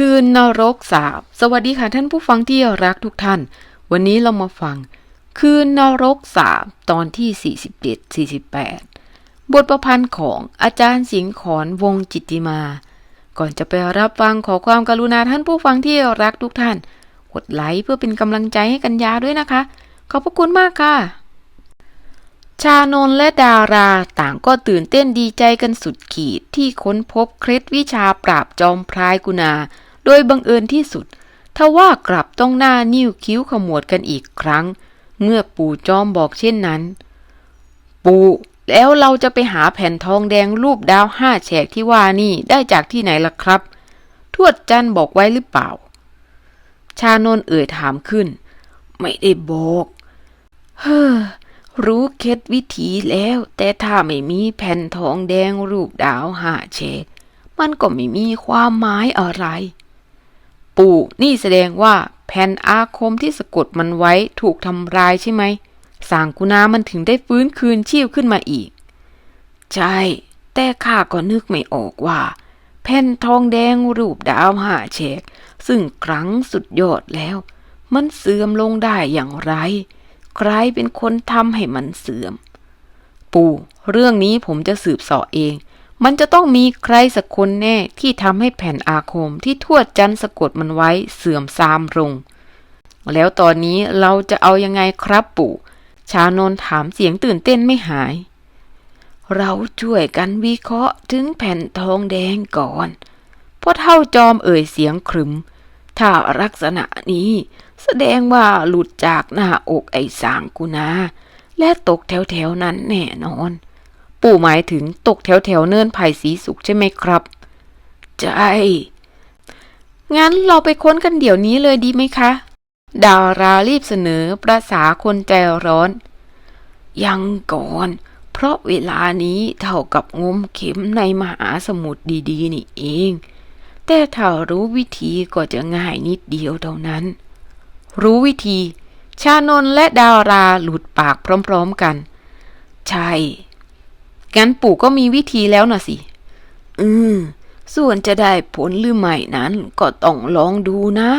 คืนนรกสาบ สวัสดีค่ะท่านผู้ฟังที่รักทุกท่าน วันนี้เรามาฟัง คืนนรกสาบตอนที่ 47 48 บทประพันธ์ของอาจารย์สิงห์ขอนวงจิตติมา ก่อนจะไปรับฟังขอความกรุณาท่านผู้ฟังที่รักทุกท่าน กดไลค์เพื่อเป็นกำลังใจให้กันยาด้วยนะคะ ขอบพระคุณมากค่ะ ชานนและดาราต่างก็ตื่นเต้นดีใจกันสุดขีดที่ค้นพบเคล็ดวิชาปราบจอมพรายกุณา โดยบังเอิญที่สุดทว่ากลับต้องหน้านิ้วคิ้วขมวดกันอีกครั้ง เมื่อปู่จอมบอกเช่นนั้น ปู่แล้วเราจะไปหาแผ่นทองแดงรูปดาวห้าแฉกที่ว่านี่ได้จากที่ไหนล่ะครับ ทวดจันบอกไว้หรือเปล่า ชานนเอ่ยถามขึ้น ไม่ได้บอก เฮ้อรู้เคล็ดวิธีแล้ว แต่ถ้าไม่มีแผ่นทองแดงรูปดาวห้าเฉกมันก็ไม่มีความหมายอะไร ปู่ นี่แสดงว่าแผ่นอาคมที่สะกดมันไว้ถูกทำลายใช่ไหมสางกุณามันถึงได้ฟื้นคืนชีพขึ้นมาอีก ใช่ แต่ข้าก็นึกไม่ออกว่า แผ่นทองแดงรูปดาวห้าเฉกซึ่งครั้งสุดยอดแล้ว มันเสื่อมลงได้อย่างไร ใครเป็นคนทำให้มันเสื่อม ปู่ เรื่องนี้ผมจะสืบสาะเอง มันจะต้องมีใครสักคนแน่ที่ทำให้แผ่นอาคมที่ทวดจันสะกดมันไว้เสื่อมทรามลง แล้วตอนนี้เราจะเอายังไงครับปู่ ชานนถามเสียงตื่นเต้นไม่หาย เราช่วยกันวิเคราะห์ถึงแผ่นทองแดงก่อนพ่อเท่าจอมเอ่ยเสียงขรึม ถ้าลักษณะนี้แสดงว่าหลุดจากหน้าอกไอ้สางกุณาและตกแถวๆนั้นแน่นอน ปู่หมายถึงตกแถวๆเนินไผ่สีสุกใช่ไหมครับ ใช่ งั้นเราไปค้นกันเดี๋ยวนี้เลยดีไหมคะ ดารารีบเสนอประษาคนใจร้อน ยังก่อน เพราะเวลานี้เท่ากับงมเข็มในมหาสมุทรดีๆ นี่เอง แต่ถ้ารู้วิธีก็จะง่ายนิดเดียวเท่านั้น รู้วิธี ชานนและดาราหลุดปากพร้อม ๆกัน ใช่ งั้นปู่ก็มีวิธีแล้วน่ะสิ อืม ส่วนจะได้ผลหรือไม่นั้นก็ต้องลองดูนะ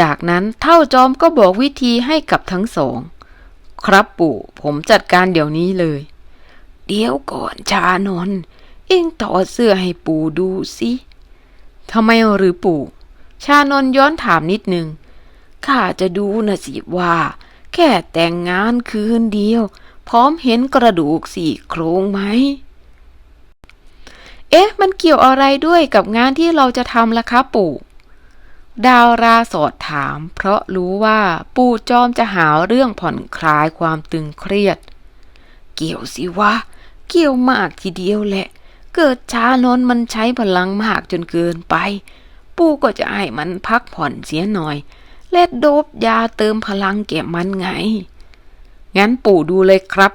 จากนั้นเท่าจอมก็บอกวิธีให้กับทั้งสอง ครับปู่ผมจัดการเดี๋ยวนี้เลย เดี๋ยวก่อนชานนท์เอ็งถอดเสื้อให้ปู่ดูสิทำไมหรือปู่ ชานนท์ย้อนถามนิดนึงข้าจะดูนะสิว่า แค่แต่งงานคืนเดียว พร้อมเห็นกระดูกสี่โครงไหม เอ๊ะ มันเกี่ยวอะไรด้วยกับงานที่เราจะทำล่ะคะปู่ ดาวราสอดถาม เพราะรู้ว่าปู่จอมจะหาเรื่องผ่อนคลายความตึงเครียด เกี่ยวสิวะ เกี่ยวมากทีเดียวแหละ เกิดชานนมันใช้พลังมากจนเกินไป ปู่ก็จะให้มันพักผ่อนเสียหน่อยและโดบยาเติมพลังแก่มันไง งั้นปู่ดูเลยครับ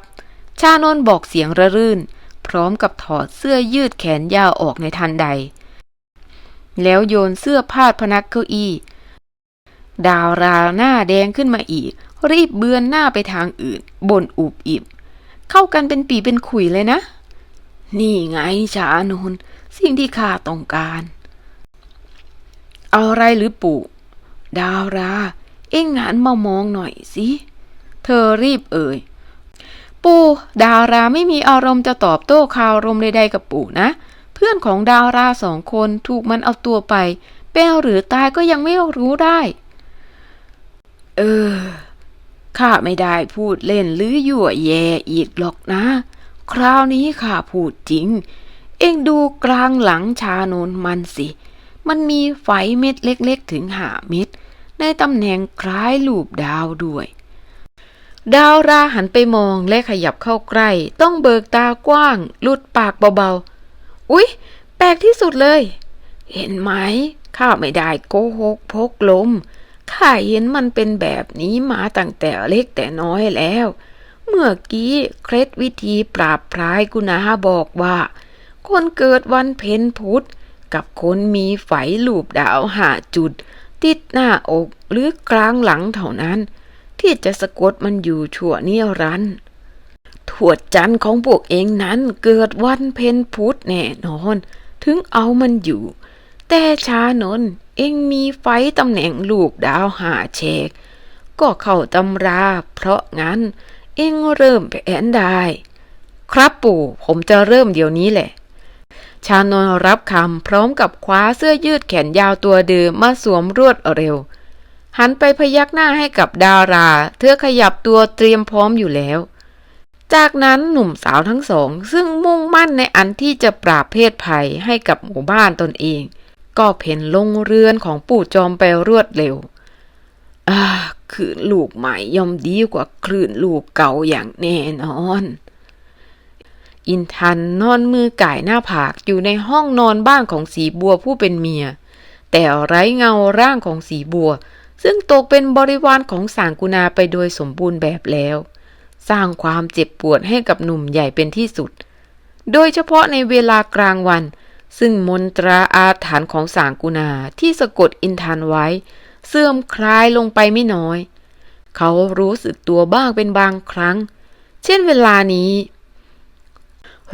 ชานนบอกเสียงระรื่น พร้อมกับถอดเสื้อยืดแขนยาวออกในทันใด แล้วโยนเสื้อพาดพนักเก้าอี้ ดาวราหน้าแดงขึ้นมาอีก รีบเบือนหน้าไปทางอื่นบ่นอุบอิบ เข้ากันเป็นปีเป็นขุยเลยนะ นี่ไงชานนสิ่งที่ข้าต้องการ เอาอะไรหรือปู่ ดาวรา เอ็งหันมามองหน่อยสิ เธอรีบเอ่ย ปู่ดาวราไม่มีอารมณ์จะตอบโต้ข่าวรมใดๆกับปู่นะ เพื่อนของดาวราสองคนถูกมันเอาตัวไปเป็นหรือตายก็ยังไม่รู้ได้ เออข้าไม่ได้พูดเล่นหรือยั่วแย่อีกหรอกนะ คราวนี้ข้าพูดจริง เองดูกลางหลังชาโนนมันสิ มันมีไฟเม็ดเล็กๆถึงหาเม็ดในตำแหน่งคล้ายรูปดาวด้วย ดาวราหันไปมองและขยับเข้าใกล้ ต้องเบิกตากว้างลุดปากเบาๆ อุ๊ย แปลกที่สุดเลย เห็นไหม ข้าไม่ได้โกหกพกลม ข้าเห็นมันเป็นแบบนี้มาตั้งแต่เล็กแต่น้อยแล้ว เมื่อกี้เคล็ดวิธีปราบพรายกุณาบอกว่า คนเกิดวันเพ็ญพุธ กับคนมีไฝลูบดาวหาจุด ติดหน้าอกหรือกลางหลังเท่านั้น ที่จะสะกดมันอยู่ชั่วนิรันดร์ถวดจันของพวกเองนั้นเกิดวันเพ็ญพุธแน่นอน ถึงเอามันอยู่ แต่ชานนเอ็งมีไฟตำแหน่งลูกดาวหาเชก ก็เข้าตำราเพราะงั้น เอ็งเริ่มแผนได้ ครับปู่ผมจะเริ่มเดี๋ยวนี้แหละ ชานนรับคำพร้อมกับคว้าเสื้อยืดแขนยาวตัวเดิมมาสวมรวดเร็ว หันไปพยักหน้าให้กับดารา เธอขยับตัวเตรียมพร้อมอยู่แล้ว จากนั้นหนุ่มสาวทั้งสอง ซึ่งมุ่งมั่นในอันที่จะปราบเพศภัยให้กับหมู่บ้านตนเอง ก็เพ่นลงเรือนของปู่จอมไปรวดเร็วคืนลูกใหม่ย่อมดีกว่าคลื่นลูกเก่าอย่างแน่นอน อินทันนอนมือก่ายหน้าผากอยู่ในห้องนอนบ้านของสีบัวผู้เป็นเมีย แต่ไร้เงาร่างของสีบัว ซึ่งตกเป็นบริวารของสางกุณาไปโดยสมบูรณ์แบบแล้ว สร้างความเจ็บปวดให้กับหนุ่มใหญ่เป็นที่สุด โดยเฉพาะในเวลากลางวัน ซึ่งมนตราอาถรรพ์ของสางกุณาที่สะกดอินทันไว้ เสื่อมคลายลงไปไม่น้อย เขารู้สึกตัวบ้างเป็นบางครั้ง เช่นเวลานี้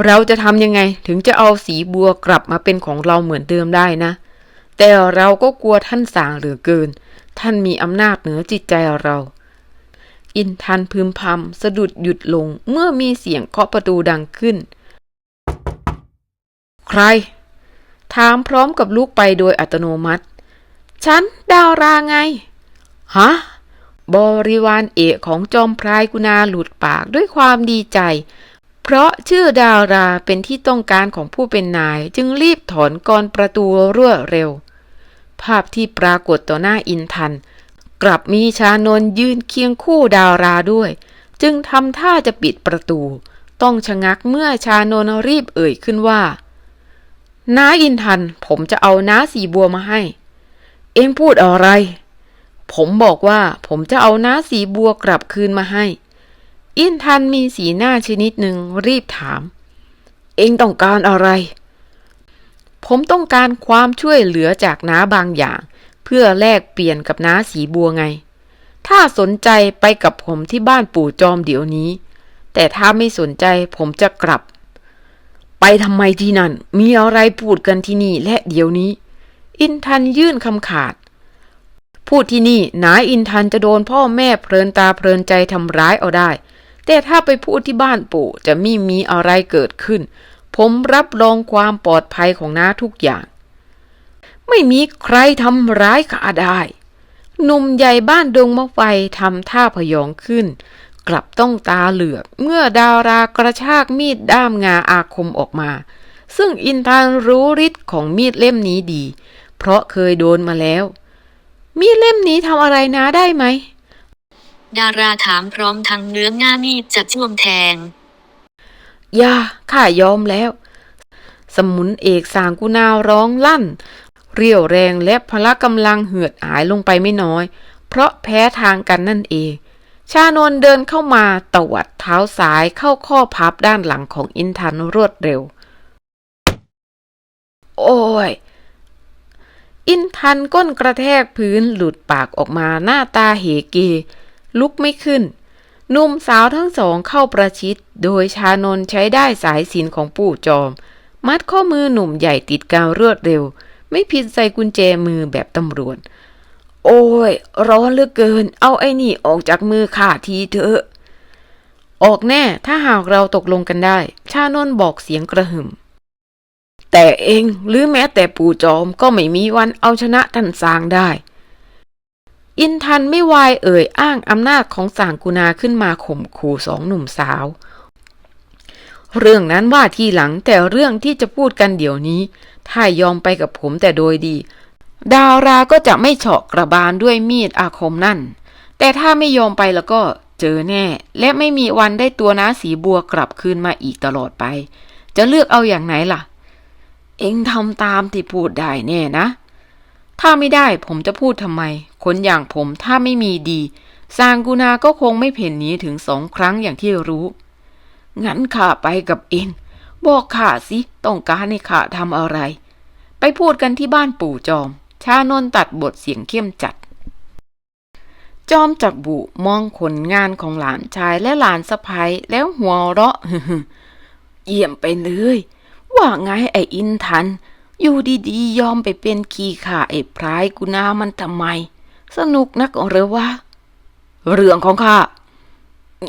เราจะทำยังไงถึงจะเอาสีบัวกลับมาเป็นของเราเหมือนเดิมได้นะ แต่เราก็กลัวท่านสางเหลือเกิน ท่านมีอำนาจเหนือจิตใจเรา อินทันพึมพำสะดุดหยุดลงเมื่อมีเสียงเคาะประตูดังขึ้น ใคร ถามพร้อมกับลูกไปโดยอัตโนมัติ ฉันดาวราไง ฮะ บริวารเอกของจอมพรายกุณาหลุดปากด้วยความดีใจเพราะชื่อดาวราเป็นที่ต้องการของผู้เป็นนายจึงรีบถอนกรประตูรวดเร็ว ภาพที่ปรากฏต่อหน้าอินทัน กลับมีชานนยืนเคียงคู่ดาวราด้วย จึงทำท่าจะปิดประตู ต้องชะงักเมื่อชานนรีบเอ่ยขึ้นว่า น้าอินทัน ผมจะเอาน้าสีบัวมาให้ เอ็งพูดอะไร ผมบอกว่าผมจะเอาน้าสีบัวกลับคืนมาให้ อินทันมีสีหน้าชนิดหนึ่งรีบถาม เอ็งต้องการอะไร ผมต้องการความช่วยเหลือจากน้าบางอย่าง เพื่อแลกเปลี่ยนกับน้าสีบัวไง ถ้าสนใจไปกับผมที่บ้านปู่จอมเดี๋ยวนี้ แต่ถ้าไม่สนใจผมจะกลับ ไปทำไมที่นั่น มีอะไรพูดกันที่นี่และเดี๋ยวนี้ อินทันยื่นคำขาด พูดที่นี่นายอินทันจะโดนพ่อแม่เพลินตาเพลินใจทำร้ายเอาได้ แต่ถ้าไปพูดที่บ้านปู่จะไม่มีอะไรเกิดขึ้น ผมรับรองความปลอดภัยของน้าทุกอย่าง ไม่มีใครทำร้ายข้าได้ หนุ่มใหญ่บ้านดงมะไฟทำท่าพยองขึ้น กลับต้องตาเหลือก เมื่อดารากระชากมีดด้ามงาอาคมออกมา ซึ่งอินทานรู้ฤทธิ์ของมีดเล่มนี้ดี เพราะเคยโดนมาแล้ว มีดเล่มนี้ทำอะไรนะได้ไหม ดาราถามพร้อมทั้งเนื้อง่ามีดจะจ้วงแทง ย่าข้ายอมแล้ว สมุนเอกสางกุนาวร้องลั่น เรียวแรงและพละกำลังเหือดหายลงไปไม่น้อย เพราะแพ้ทางกันนั่นเอง ชานนเดินเข้ามาตวัดเท้าซ้ายเข้าข้อพับด้านหลังของอินทันรวดเร็ว โอ้ยอินทันก้นกระแทกพื้นหลุดปากออกมาหน้าตาเหเก ลุกไม่ขึ้น นุ่มสาวทั้งสองเข้าประชิด โดยชานนใช้ได้สายสินของปู่จอม มัดข้อมือหนุ่มใหญ่ติดกาวรวดเร็ว ไม่ผิดใส่กุญแจมือแบบตำรวจ โอ้ย ร้อนเหลือเกิน เอาไอ้นี่ออกจากมือข้าทีเถอะ ออกแน่ถ้าหากเราตกลงกันได้ ชานนบอกเสียงกระหึ่มแต่เองหรือแม้แต่ปู่จอมก็ไม่มีวันเอาชนะท่านสางได้ อินทันไม่วายเอ่ยอ้างอำนาจของสางกุณาขึ้นมาข่มขู่สองหนุ่มสาว เรื่องนั้นว่าทีหลังแต่เรื่องที่จะพูดกันเดี๋ยวนี้ ถ้ายอมไปกับผมแต่โดยดี ดาวราก็จะไม่เฉาะกระบาลด้วยมีดอาคมนั่น แต่ถ้าไม่ยอมไปแล้วก็เจอแน่ และไม่มีวันได้ตัวน้าสีบัวกลับคืนมาอีกตลอดไป จะเลือกเอาอย่างไหนล่ะ เอ็งทำตามที่พูดได้แน่นะ ถ้าไม่ได้ผมจะพูดทำไม คนอย่างผมถ้าไม่มีดีซางกุณาก็คงไม่เพ่นหนีถึงสองครั้งอย่างที่รู้ งั้นข้าไปกับเอง บอกข้าสิ ต้องการให้ข้าทำอะไร ไปพูดกันที่บ้านปู่จอม ชานนตัดบทเสียงเข้มจัด จอมจักบุมองผลงานของหลานชายและหลานสะพ้ยแล้วหัวเราะเยี่ยมไปเลย ว่าไงไอ้อินทัน อยู่ดีๆ ยอมไปเป็นขี้ข่าไอ้พรายกุนามันทำไม สนุกนักหรือวะ เรื่องของข้า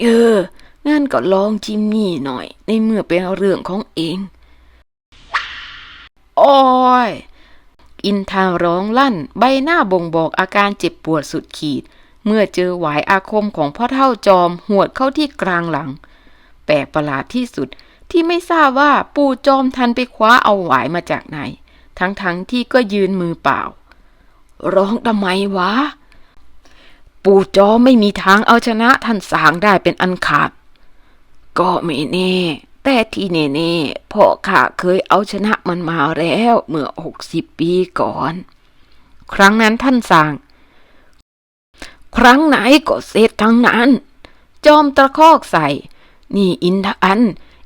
เออ งั้นก็ลองจิมมี่หน่อย ในเมื่อเป็นเรื่องของเอง โอ้ย อินทาร้องลั่น ใบหน้าบ่งบอกอาการเจ็บปวดสุดขีด เมื่อเจอหวายอาคมของพ่อเท่าจอมหวดเข้าที่กลางหลัง แปลกประหลาดที่สุด ที่ไม่ทราบว่าปู่จอมทันไปคว้าเอาหวายมาจากไหน ทั้งๆทที่ก็ยืนมือเปล่า ร้องทำไมวะ ปู่จอมไม่มีทางเอาชนะท่านสางได้เป็นอันขาด ก็ไม่แน่ แต่ที่แน่ๆพ่อข้าเคยเอาชนะมันมาแล้วเมื่อหกสิบปีก่อน ครั้งนั้นท่านสาง ครั้งไหนก็เสร็จทั้งนั้น จอมตะคอกใส่ นี่อินทอัน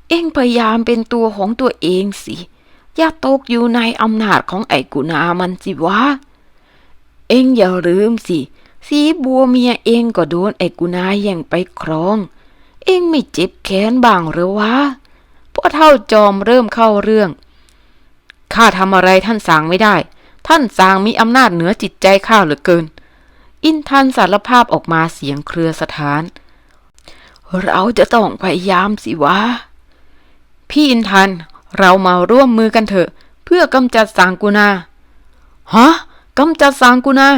เองพยายามเป็นตัวของตัวเองสิ อย่าตกอยู่ในอำนาจของไอ้กุณามันสิวะ เองอย่าลืมสิ สีบัวเมียเองก็โดนไอ้กุณาแย่งไปครอง เองไม่เจ็บแขนบ้างหรือวะพอเท่าจอมเริ่มเข้าเรื่อง ข้าทำอะไรท่านสางไม่ได้ ท่านสางมีอำนาจเหนือจิตใจข้าเหลือเกิน อินทันสารภาพออกมาเสียงเครือสถาน เราจะต้องพยายามสิวะ พี่อินทัน เรามาร่วมมือกันเถอะ เพื่อกำจัดสางกุณาฮะกำจัดสางกุณา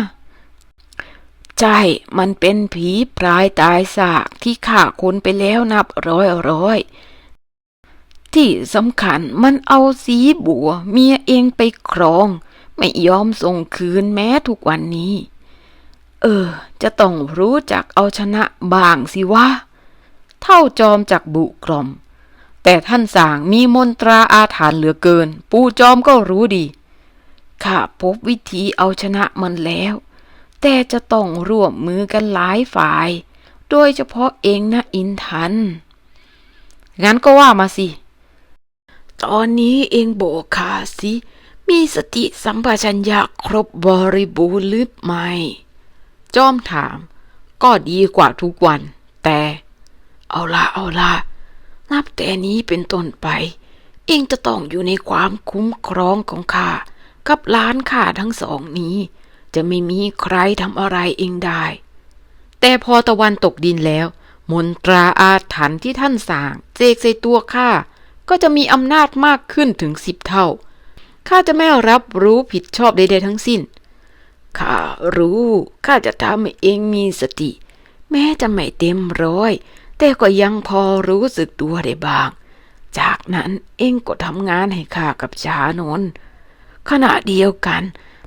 ใช่ มันเป็นผีพรายตายสากที่ฆ่าคนไปแล้วนับร้อยร้อยที่สำคัญมันเอาสีบัวเมียเองไปครอง ไม่ยอมส่งคืนแม้ทุกวันนี้ เออ จะต้องรู้จักเอาชนะบ้างสิวะ เท่าจอมจากบุกรม แต่ท่านสางมีมนตราอาถรรพ์เหลือเกิน ปู่จอมก็รู้ดี ข้าพบวิธีเอาชนะมันแล้ว แต่จะต้องร่วมมือกันหลายฝ่าย โดยเฉพาะเองนะอินทัน งั้นก็ว่ามาสิ ตอนนี้เองโบกขาสิ มีสติสัมปชัญญะครบบริบูรณ์หรือไม่ จอมถาม ก็ดีกว่าทุกวัน แต่ เอาละเอาละ นับแต่นี้เป็นต้นไป เองจะต้องอยู่ในความคุ้มครองของข้ากับล้านข้าทั้งสองนี้ จะไม่มีใครทำอะไรเองได้ แต่พอตะวันตกดินแล้ว มนตราอาถรรพ์ที่ท่านสร้างเจกใส่ตัวข้าก็จะมีอำนาจมากขึ้นถึงสิบเท่าข้าจะไม่รับรู้ผิดชอบใดๆทั้งสิ้นข้ารู้ข้าจะทำให้เองมีสติ แม้จะไม่เต็มร้อย แต่ก็ยังพอรู้สึกตัวได้บ้าง จากนั้นเองก็ทำงานให้ข้ากับชานนขณะเดียวกัน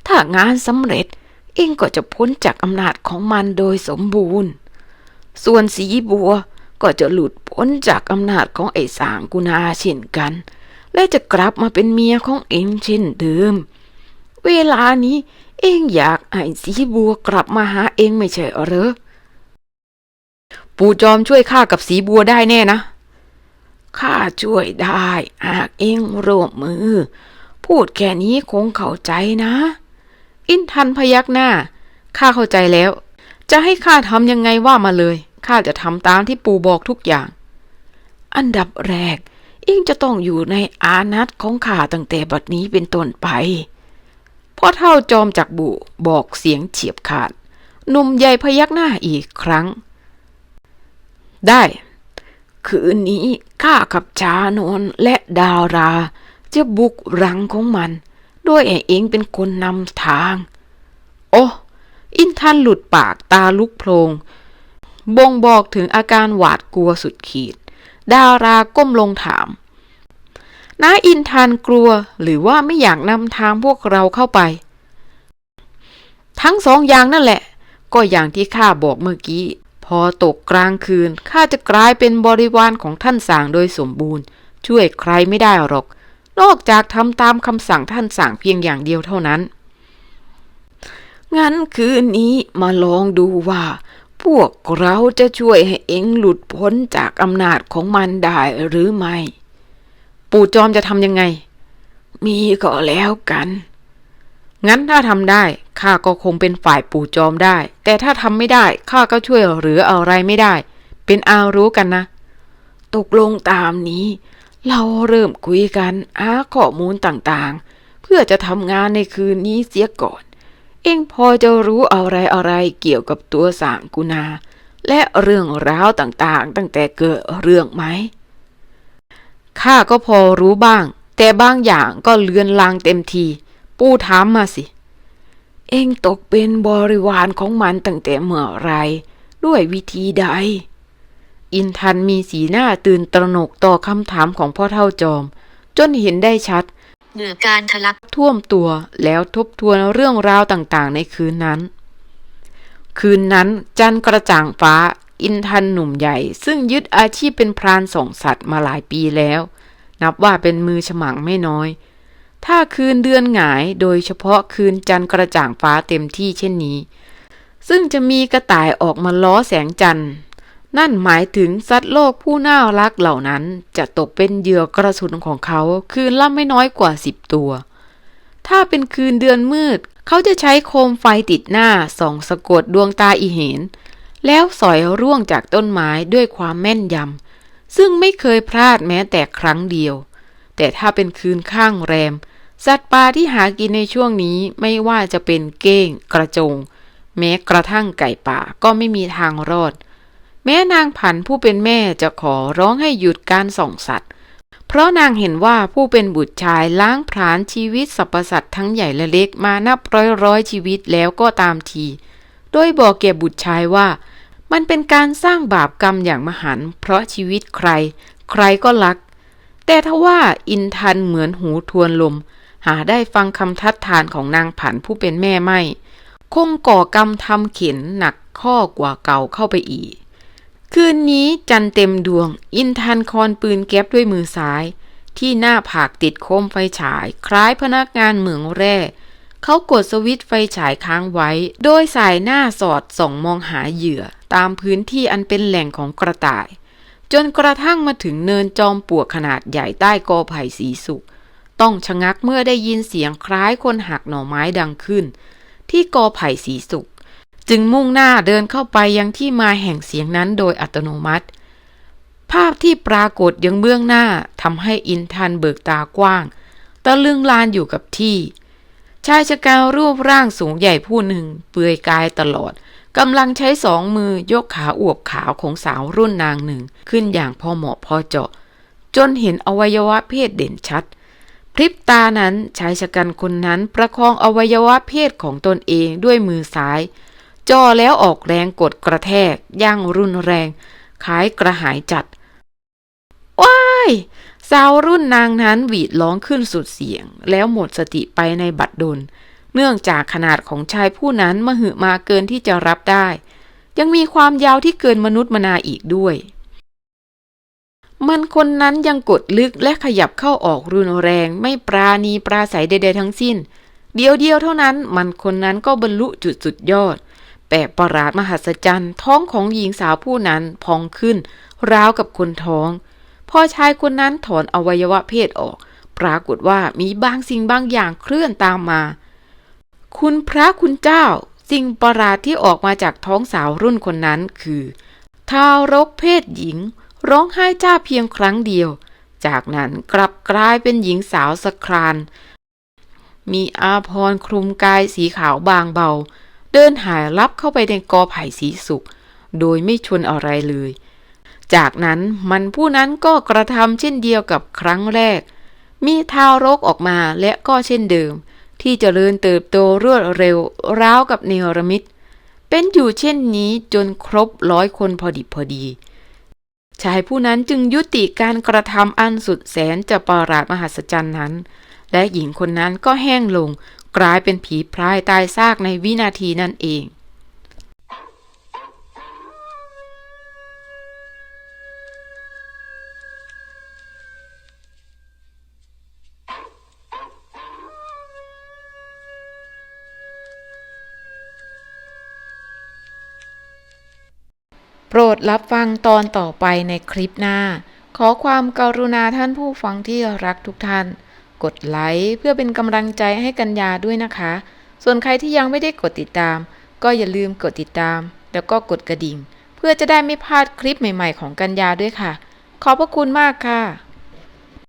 ถ้างานสำเร็จ เองก็จะพ้นจากอำนาจของมันโดยสมบูรณ์ ส่วนสีบัวก็จะหลุดพ้นจากอำนาจของไอ้สางกุณาเช่นกัน และจะกลับมาเป็นเมียของเองเช่นเดิม เวลานี้เองอยากให้สีบัวกลับมาหาเองไม่ใช่เหรอ ปู่จอมช่วยข้ากับสีบัวได้แน่นะข้าช่วยได้หากเองร่วมมือ พูดแค่นี้คงเข้าใจนะ อินทันพยักหน้าข้าเข้าใจแล้ว จะให้ข้าทำยังไงว่ามาเลยข้าจะทำตามที่ปู่บอกทุกอย่าง อันดับแรกเองจะต้องอยู่ในอานัตของข้าตั้งแต่บัดนี้เป็นต้นไปพ่อเท่าจอมจากบุบอกเสียงเฉียบขาดหนุ่มใหญ่พยักหน้าอีกครั้ง ได้ คืนนี้ข้ากับชานนและดารา จะบุกรังของมัน ด้วยไอเองเป็นคนนำทาง โอ้อินทันหลุดปากตาลุกโพลงบ่งบอกถึงอาการหวาดกลัวสุดขีด ดาราก้มลงถามน้าอินทันกลัวหรือว่าไม่อยากนำทางพวกเราเข้าไป ทั้งสองอย่างนั่นแหละ ก็อย่างที่ข้าบอกเมื่อกี้ พอตกกลางคืนข้าจะกลายเป็นบริวารของท่านสางโดยสมบูรณ์ ช่วยใครไม่ได้หรอก นอกจากทำตามคำสั่งท่านสั่งเพียงอย่างเดียวเท่านั้น งั้นคืนนี้มาลองดูว่า พวกเราจะช่วยให้เอ็งหลุดพ้นจากอำนาจของมันได้หรือไม่ ปู่จอมจะทำยังไง มีก็แล้วกัน งั้นถ้าทำได้ข้าก็คงเป็นฝ่ายปู่จอมได้ แต่ถ้าทำไม่ได้ข้าก็ช่วยเหรืออะไรไม่ได้ เป็นอารู้กันนะ ตกลงตามนี้ เราเริ่มคุยกันหาข้อมูลต่างๆ เพื่อจะทำงานในคืนนี้เสียก่อน เองพอจะรู้อะไรอะไรเกี่ยวกับตัวสางกุณา และเรื่องราวต่างๆ ตั้งแต่เกิดเรื่องไหมข้าก็พอรู้บ้าง แต่บางอย่างก็เลือนลางเต็มที ปู่ถามมาสิ เองตกเป็นบริวารของมันตั้งแต่เมื่อไร ด้วยวิธีใด อินทันมีสีหน้าตื่นตระหนกต่อคำถามของพ่อเท่าจอม จนเห็นได้ชัดเหนือการทะลักท่วมตัวแล้วทบทวนเรื่องราวต่างๆ ในคืนนั้น คืนนั้นจันกระจ่างฟ้า อินทันหนุ่มใหญ่ ซึ่งยึดอาชีพเป็นพรานส่องสัตว์มาหลายปีแล้ว นับว่าเป็นมือฉมังไม่น้อย ถ้าคืนเดือนหงายโดยเฉพาะคืนจันทร์กระจ่างฟ้าเต็มที่เช่นนี้ ซึ่งจะมีกระต่ายออกมาล้อแสงจันทร์ นั่นหมายถึงสัตว์โลกผู้น่ารักเหล่านั้นจะตกเป็นเหยื่อกระสุนของเขาคืนละไม่น้อยกว่าสิบตัว ถ้าเป็นคืนเดือนมืด เขาจะใช้โคมไฟติดหน้าส่องสะกดดวงตาอีเห็น แล้วสอยร่วงจากต้นไม้ด้วยความแม่นยำซึ่งไม่เคยพลาดแม้แต่ครั้งเดียว แต่ถ้าเป็นคืนข้างแรม สัตว์ป่าที่หากินในช่วงนี้ไม่ว่าจะเป็นเก้ง กระจง แม้กระทั่งไก่ป่าก็ไม่มีทางรอด แม้นางผันผู้เป็นแม่จะขอร้องให้หยุดการส่องสัตว์ เพราะนางเห็นว่าผู้เป็นบุตรชายล้างผลาญชีวิตสรรพสัตว์ทั้งใหญ่และเล็กมานับร้อยร้อยชีวิตแล้วก็ตามที โดยบอกแก่บุตรชายว่า มันเป็นการสร้างบาปกรรมอย่างมหันเพราะชีวิตใคร ใครก็รัก แต่ทว่าอินทันเหมือนหูทวนลม หาได้ฟังคำทัดทานของนางผันผู้เป็นแม่ไม่ คงก่อกรรมทำเข็นหนักข้อกว่าเก่าเข้าไปอีก คืนนี้จันเต็มดวง อินทันคอนปืนแก๊ปด้วยมือซ้าย ที่หน้าผากติดโคมไฟฉาย คล้ายพนักงานเหมืองแร่เขากดสวิตช์ไฟฉายค้างไว้ โดยสายหน้าสอดส่องมองหาเหยื่อ ตามพื้นที่อันเป็นแหล่งของกระต่าย จนกระทั่งมาถึงเนินจอมปวกขนาดใหญ่ใต้กอไผ่สีสุก ต้องชะงักเมื่อได้ยินเสียงคล้ายคนหักหน่อไม้ดังขึ้น ที่กอไผ่สีสุก จึงมุ่งหน้าเดินเข้าไปยังที่มาแห่งเสียงนั้นโดยอัตโนมัติ ภาพที่ปรากฏยังเบื้องหน้าทำให้อินทันเบิกตากว้าง ตะลึงลานอยู่กับที่ ชายชะกันรูปร่างสูงใหญ่ผู้หนึ่ง เปลือยกายตลอดกำลังใช้สองมือยกขาอวบขาวของสาวรุ่นนางหนึ่ง ขึ้นอย่างพอเหมาะพอเจาะ จนเห็นอวัยวะเพศเด่นชัด พริบตานั้นชายชะกันคนนั้นประคองอวัยวะเพศของตนเองด้วยมือซ้าย จ่อแล้วออกแรงกดกระแทกย่างรุนแรงคล้ายกระหายจัด ว้ายสาวรุ่นนางนั้นหวีดร้องขึ้นสุดเสียง แล้วหมดสติไปในบัดดล เนื่องจากขนาดของชายผู้นั้นมหึมาเกินที่จะรับได้ ยังมีความยาวที่เกินมนุษย์มนาอีกด้วย มันคนนั้นยังกดลึกและขยับเข้าออกรุนแรง ไม่ปราณีปราศัยใดๆทั้งสิ้น เดียวเดียวเท่านั้น มันคนนั้นก็บรรลุจุดสุดยอด แปลกประหลาดมหัศจรรย์ ท้องของหญิงสาวผู้นั้นพองขึ้น ราวกับคนท้องพอชายคนนั้นถอนอวัยวะเพศออก ปรากฏว่ามีบางสิ่งบางอย่างเคลื่อนตามมา คุณพระคุณเจ้า สิ่งประหลาดที่ออกมาจากท้องสาวรุ่นคนนั้นคือ ทารกเพศหญิง ร้องไห้จ้าเพียงครั้งเดียว จากนั้นกลับกลายเป็นหญิงสาวสคราน มีอาพรคลุมกายสีขาวบางเบา เดินหายลับเข้าไปในกอไผ่สีสุก โดยไม่ชวนอะไรเลย จากนั้นมันผู้นั้นก็กระทำเช่นเดียวกับครั้งแรก มีทารกออกมาและก็เช่นเดิม ที่เจริญเติบโตรวดเร็วร้าวกับเนรมิตเป็นอยู่เช่นนี้จนครบร้อยคนพอดิบพอดี ชายผู้นั้นจึงยุติการกระทำอันสุดแสนจะประหลาดมหัศจรรย์นั้น และหญิงคนนั้นก็แห้งลง กลายเป็นผีพรายตายซากในวินาทีนั่นเอง ดรับฟังตอนต่อไปในคลิปหน้า ขอความกรุณาท่านผู้ฟังที่รักทุกท่าน กดไลค์เพื่อเป็นกำลังใจให้กัญญาด้วยนะคะ ส่วนใครที่ยังไม่ได้กดติดตาม ก็อย่าลืมกดติดตาม แล้วก็กดกระดิ่ง เพื่อจะได้ไม่พลาดคลิปใหม่ ๆ ของกัญญาด้วยค่ะ ขอบพระคุณมากค่ะ